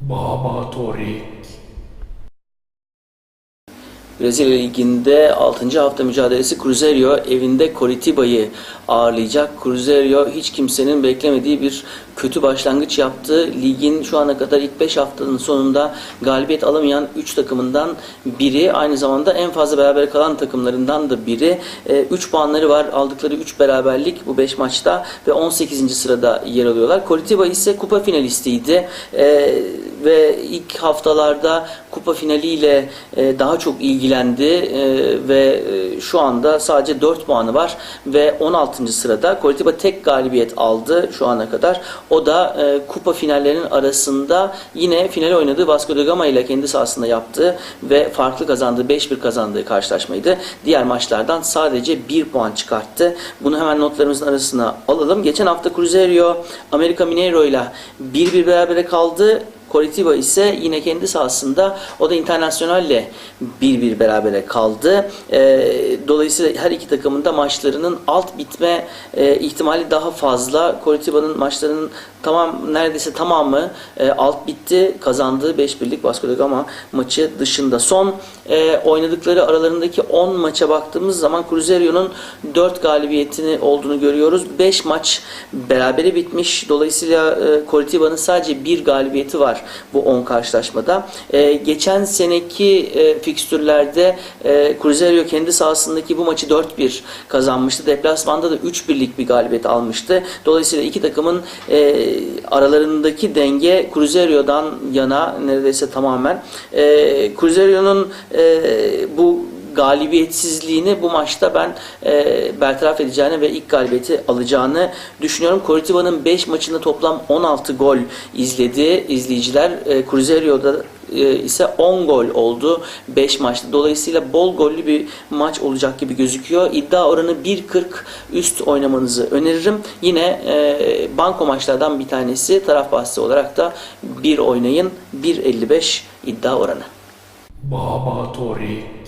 Baba Torik. Brezilya Ligi'nde 6. hafta mücadelesi Cruzeiro evinde Coritiba'yı ağırlayacak. Cruzeiro hiç kimsenin beklemediği bir kötü başlangıç yaptı. Ligin şu ana kadar ilk 5 haftanın sonunda galibiyet alamayan 3 takımından biri. Aynı zamanda en fazla beraber kalan takımlarından da biri. 3 puanları var. Aldıkları 3 beraberlik bu 5 maçta ve 18. sırada yer alıyorlar. Coritiba ise kupa finalistiydi. E, ve ilk haftalarda kupa finaliyle e, daha çok ilgilendi e, ve e, şu anda sadece 4 puanı var ve 16. sırada Coritiba tek galibiyet aldı şu ana kadar. O da e, kupa finallerinin arasında yine final oynadığı Vasco da Gama ile kendi sahasında yaptığı ve farklı kazandığı 5-1 kazandığı karşılaşmaydı. Diğer maçlardan sadece 1 puan çıkarttı. Bunu hemen notlarımızın arasına alalım. Geçen hafta Cruzeiro America Mineiro ile 1-1 berabere kaldı. Coritiba ise yine kendi sahasında o da Internazional'le 1-1 berabere kaldı. E, dolayısıyla her iki takımın da maçlarının alt bitme e, ihtimali daha fazla. Coritiba'nın maçlarının tamam neredeyse tamamı e, alt bitti. Kazandığı 5-1'lik Vasco da Gama maçı dışında. Son e, oynadıkları aralarındaki 10 maça baktığımız zaman Cruzeiro'nun 4 galibiyetini olduğunu görüyoruz. 5 maç berabere bitmiş. Dolayısıyla e, Coritiba'nın sadece bir galibiyeti var bu 10 karşılaşmada. E, geçen seneki e, fikstürlerde e, Cruzeiro kendi sahasındaki bu maçı 4-1 kazanmıştı. Deplasmanda da 3-1'lik bir galibiyet almıştı. Dolayısıyla iki takımın e, aralarındaki denge Cruzeiro'dan yana neredeyse tamamen. E, Cruzeiro'nun e, bu galibiyetsizliğini bu maçta ben e, bertaraf edeceğini ve ilk galibiyeti alacağını düşünüyorum. Coritiba'nın 5 maçında toplam 16 gol izledi izleyiciler. E, Cruzeiro'da e, ise 10 gol oldu 5 maçta. Dolayısıyla bol gollü bir maç olacak gibi gözüküyor. İddia oranı 1.40 üst oynamanızı öneririm. Yine e, banko maçlardan bir tanesi taraf bahsi olarak da 1 oynayın. 1.55 iddia oranı. Baba Torik.